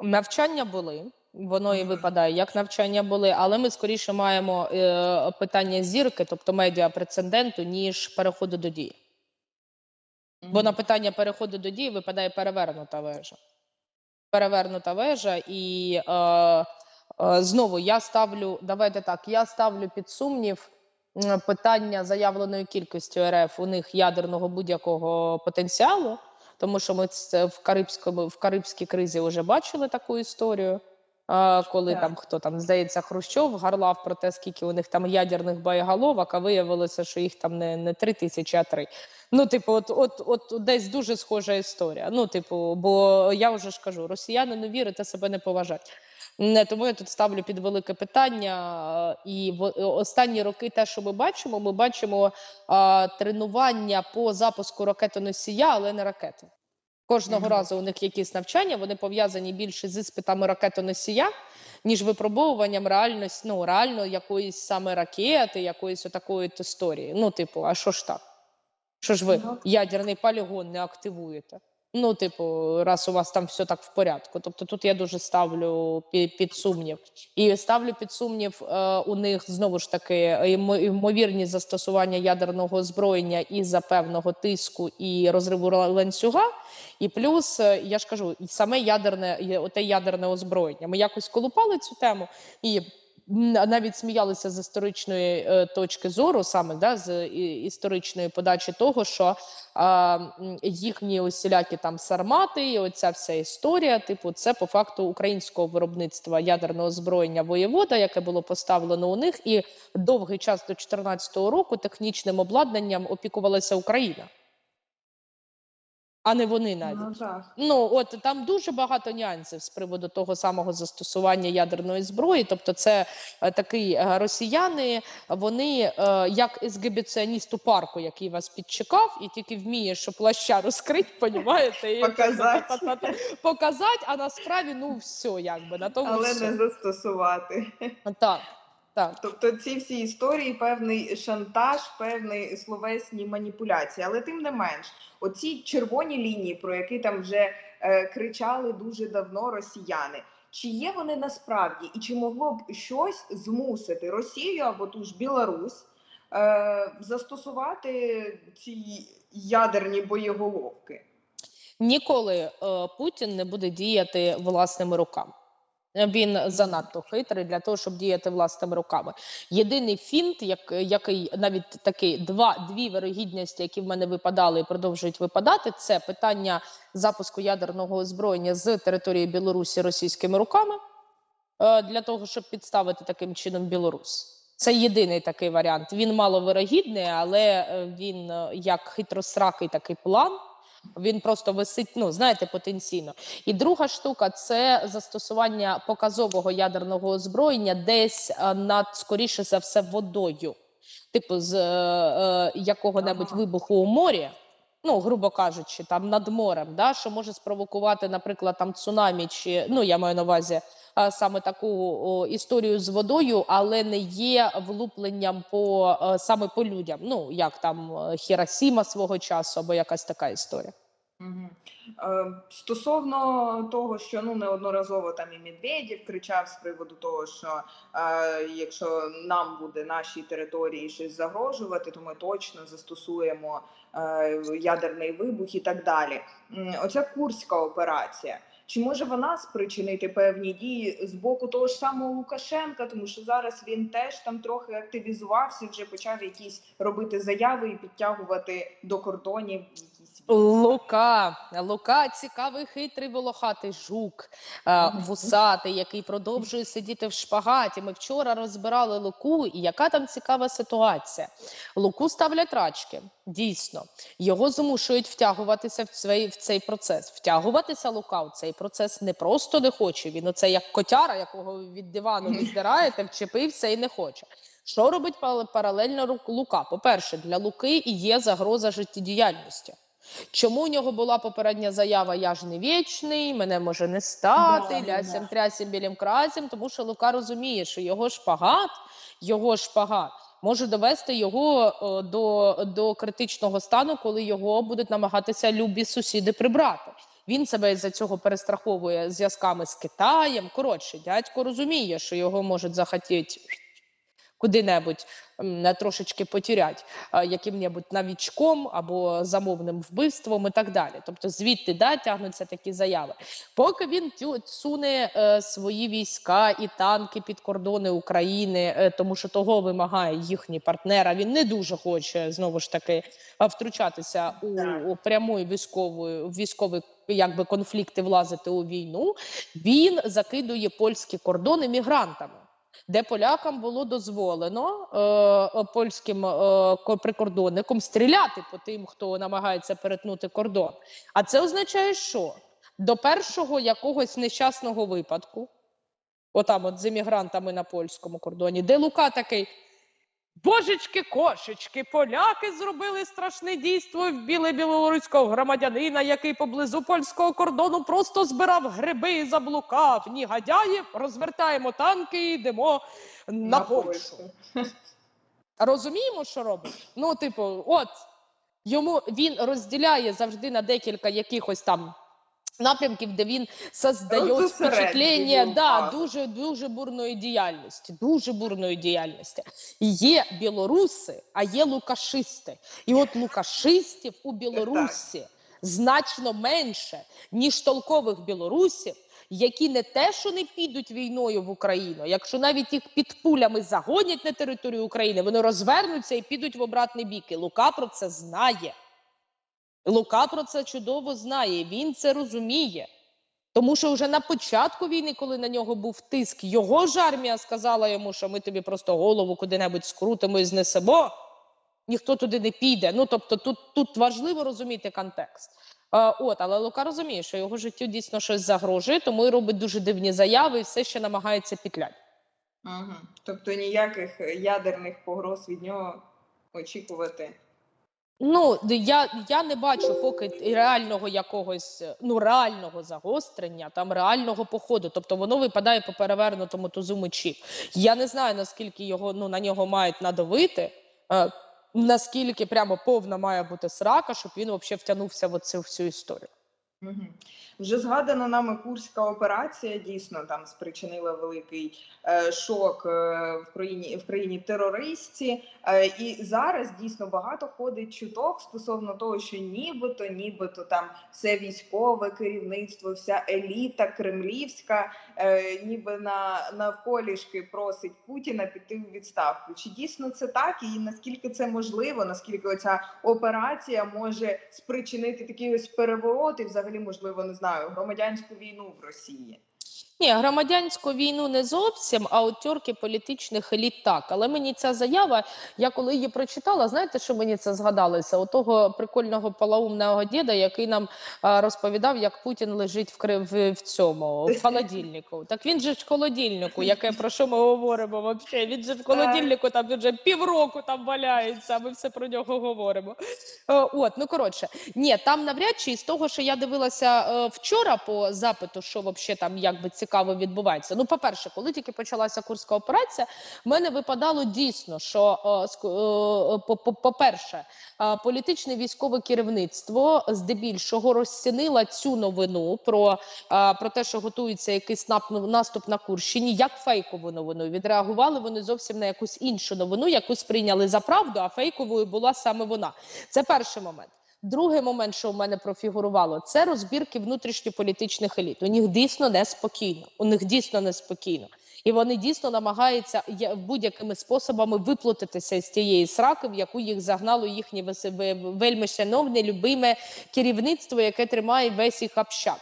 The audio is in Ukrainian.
Навчання були, воно і випадає як навчання були, але ми скоріше маємо е, питання зірки, тобто медіа прецеденту, ніж переходу до дії. Бо на питання переходу до дії випадає перевернута вежа. Перевернута вежа, і е, е, знову я ставлю, давайте так, я ставлю під сумнів питання заявленої кількості РФ у них ядерного будь-якого потенціалу, тому що ми це в Карибському в Карибській кризі вже бачили таку історію. А Коли Так. там хто там здається Хрущов гарлав про те, скільки у них там ядерних боєголовок, а виявилося, що їх там не, не три тисячі, а три. Ну, типу, от, от, от десь дуже схожа історія. Ну, типу, бо я вже ж кажу, росіяни не вірять, себе не поважать. Не тому я тут ставлю під велике питання. е, І в останні роки, те, що ми бачимо, ми бачимо а, тренування по запуску ракетоносія, але не ракети. Кожного Мгм. разу у них якісь навчання, вони пов'язані більше з іспитами ракетоносія, ніж випробовуванням реальності, ну, реально якоїсь саме ракети, якоїсь отакої історії. Ну, типу, а що ж так? Що ж ви Ну. ядерний полігон не активуєте? Ну, типу, раз у вас там все так в порядку. Тобто тут я дуже ставлю під, сумнів. І ставлю під сумнів е, у них знову ж таки ймо- ймовірність застосування ядерного озброєння і за певного тиску і розриву ланцюга. І плюс, е, я ж кажу, саме ядерне, оте ядерне озброєння. Ми якось колупали цю тему і навіть сміялися з історичної е, точки зору, саме да, з історичної подачі того, що а, їхні усілякі там сармати, і оця вся історія, типу, це по факту українського виробництва ядерного озброєння воєвода, яке було поставлено у них, і довгий час до 2014 року технічним обладнанням опікувалася Україна, а не вони навіть. Ну, так. Ну от там дуже багато нюансів з приводу того самого застосування ядерної зброї. Тобто, це е, такий е, росіяни, вони е, як ексгибіціоніст у парку, який вас підчекав, і тільки вміє, що плаща розкрить, понімаєте, і показати, а насправді ну все, якби на тому Але все. не застосувати. так. Так, Тобто ці всі історії, певний шантаж, певні словесні маніпуляції. Але тим не менш, оці червоні лінії, про які там вже е, кричали дуже давно росіяни. Чи є вони насправді, і чи могло б щось змусити Росію або ту ж Білорусь е, застосувати ці ядерні боєголовки? ніколи е, Путін не буде діяти власними руками. Він занадто хитрий для того, щоб діяти власними руками. Єдиний фінт, як, який навіть такий два дві вирогідності, які в мене випадали і продовжують випадати, це питання запуску ядерного озброєння з території Білорусі російськими руками е, для того, щоб підставити таким чином Білорусь. Це єдиний такий варіант. Він маловирогідний, але е, він е, як хитросракий такий план. Він просто висить, ну знаєте, потенційно. І друга штука це застосування показового ядерного озброєння десь е, над скоріше за все водою, типу з е, е, якого-небудь Ага. вибуху у морі. Ну, грубо кажучи, там над морем, да, що може спровокувати, наприклад, там цунамі, чи ну я маю на увазі саме таку о, історію з водою, але не є влупленням по е, саме по людям. Ну як там е, Хіросіма свого часу, або якась така історія. Мгм. Е, Стосовно того, що ну неодноразово там і Медведєв кричав з приводу того, що е, якщо нам буде нашій території щось загрожувати, то ми точно застосуємо е, ядерний вибух і так далі. Оця курська операція. Чи може вона спричинити певні дії з боку того ж самого Лукашенка, тому що зараз він теж там трохи активізувався, вже почав якісь робити заяви і підтягувати до кордонів Лука, Лука, цікавий, хитрий волохатий жук, е, вусатий, який продовжує сидіти в шпагаті. Ми вчора розбирали Луку, і яка там цікава ситуація. Луку ставлять рачки, дійсно. Його змушують втягуватися в цей, в цей процес. Втягуватися Лука в цей процес не просто не хоче. Він оце як котяра, якого від дивану віддираєте, вчепився і не хоче. Що робить паралельно Лука? По-перше, для Луки і є загроза життєдіяльності. Чому у нього була попередня заява Я ж не вічний, мене може не стати, Да, лясям да. трясям білім красям, тому що Лука розуміє, що його шпагат, його шпагат може довести його е, до, до критичного стану, коли його будуть намагатися любі сусіди прибрати. Він себе із-за цього перестраховує зв'язками з Китаєм. Коротше, дядько розуміє, що його можуть захотіти куди-небудь трошечки потірять яким-небудь навічком або замовним вбивством і так далі. Тобто звідти да, тягнуться такі заяви. Поки він суне е, свої війська і танки під кордони України, е, тому що того вимагає їхній партнер, а він не дуже хоче знову ж таки втручатися у, у прямої військової військовий якби конфлікти влазити у війну. Він закидує польські кордони мігрантами. Де полякам було дозволено е, е, польським е, прикордонникам стріляти по тим, хто намагається перетнути кордон. А це означає, що до першого якогось нещасного випадку, отам от з іммігрантами на польському кордоні, де Лука такий. Божечки, кошечки, поляки зробили страшне дійство в біле білоруського громадянина, який поблизу польського кордону просто збирав гриби і заблукав. Негодяї, розвертаємо танки і йдемо на, Польщу. Розуміємо, що робить? Ну, типу, от йому він розділяє завжди на декілька якихось там. Напрямків, де він создає Розосереджує впечатлення да, дуже дуже бурної діяльності, дуже бурної діяльності. І Є білоруси, а є лукашисти. І от лукашистів у Білорусі значно менше, ніж толкових білорусів, які не те, що не підуть війною в Україну, якщо навіть їх під пулями загонять на територію України, вони розвернуться і підуть в обратний бік. І Лука про це знає. Лука про це чудово знає. Він це розуміє. Тому що вже на початку війни, коли на нього був тиск, його ж армія сказала йому, що ми тобі просто голову куди-небудь скрутимо і знесемо. Ніхто туди не піде. Ну тобто, тут, тут важливо розуміти контекст. Е, от, але Лука розуміє, що його життю дійсно щось загрожує, тому і робить дуже дивні заяви і все ще намагається пітляти. Угу. Тобто ніяких ядерних погроз від нього очікувати. Ну, я, я не бачу поки реального якогось ну реального загострення, там реального походу. Тобто воно випадає по перевернутому тузу мечів. Я не знаю наскільки його ну на нього мають надавити. Е, Наскільки прямо повна має бути срака, щоб він взагалі втягнувся в цю всю історію. Вже згадана нами курська операція дійсно там спричинила великий е, шок е, в країні в країні терористці. Е, і зараз дійсно багато ходить чуток стосовно того, що нібито, нібито там все військове керівництво, вся еліта кремлівська, е, ніби на навколішки просить Путіна піти у відставку. Чи дійсно це так? І наскільки це можливо? Наскільки оця операція може спричинити такий ось переворот і взагалі можливо не знаю громадянську війну в Росії? Ні, громадянську війну не зовсім, а от тьорки політичних еліт так. Але мені ця заява, я коли її прочитала, знаєте, що мені це згадалося? У того прикольного полоумного діда, який нам а, розповідав, як Путін лежить в, кри- в, в цьому в холодильнику. Так він же в холодильнику, яке про що ми говоримо вообще? Він же в холодильнику там вже півроку там валяється. Ми все про нього говоримо. Е, От, ну коротше, ні, там навряд чи з того, що я дивилася е, вчора по запиту, що взагалі там якби цікаво відбувається. Ну, по-перше, коли тільки почалася курська операція, в мене випадало дійсно, що по- по- по-перше, е, політичне військове керівництво здебільшого розцінило цю новину про, про те, що готується якийсь наступ на Курщині, як фейкову новину. Відреагували вони зовсім на якусь іншу новину, яку сприйняли за правду, а фейковою була саме вона. Це перший момент. Другий момент, що у мене профігурувало, це розбірки внутрішньополітичних еліт. У них дійсно неспокійно. У них дійсно неспокійно. І вони дійсно намагаються будь-якими способами виплутатися з тієї сраки, в яку їх загнало їхнє вельми шановне, любиме керівництво, яке тримає весь їх общак.